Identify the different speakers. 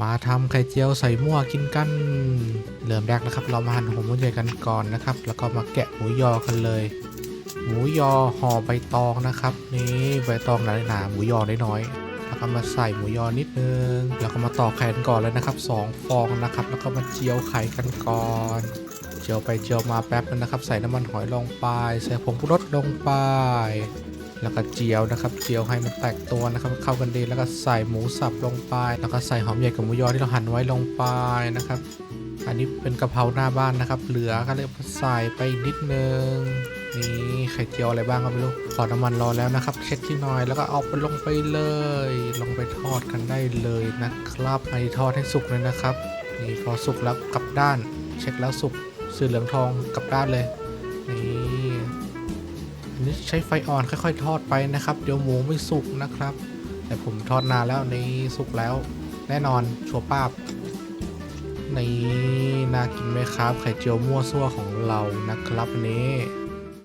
Speaker 1: มาทำไข่เจียวใส่หม้อกินกัน เริ่มแรกนะครับ เรามาหั่นหัวหมูใหญ่กันก่อนนะครับ แล้วก็มาแกะหมูยอกันเลย หมูยอห่อใบตองนะครับ นี่ใบตองหนาๆหมูยอน้อยๆแล้วก็มาใส่หมูยอนิดนึง แล้วก็มาตอกไข่กันก่อนเลยนะครับสองฟองนะครับ แล้วก็มาเจียวไข่กันก่อนเจียวไปเจียวมาแป๊บนึงนะครับ ใส่น้ำมันหอยลงไป ใส่ผงปรุงรสลงไป แล้วก็เจียวนะครับ เจียวให้มันแตกตัวนะครับ เข้ากันดีแล้วก็ใส่หมูสับลงไป แล้วก็ใส่หอมใหญ่กับหมูยอที่เราหั่นไว้ลงไปนะครับ อันนี้เป็นกะเพราหน้าบ้านนะครับ เหลือก็เลยใส่ไปอีกนิดนึงนี่ไข่เจียวอะไรบ้างก็ไม่รู้ขอน้ำมันรอแล้วนะครับเช็คที่น่อยแล้วก็เอาไปลงไปเลย ลงไปทอดกันได้เลยนะครับไปทอดให้สุกเลยนะครับนี่พอสุกแล้วกลับด้าน เช็คแล้วสุกสีเหลืองทองกลับด้านเลยนี่ นนี้ใช้ไฟอ่อนค่อย ๆ ทอดไปนะครับ เดี๋ยวหมูไม่สุกนะครับ แต่ผมทอดนานแล้วนี่สุกแล้ว แน่นอนชัวป้าบในน่ากินไหมครับ ไข่เจียวมั่วซั่วของเรานะครับนี้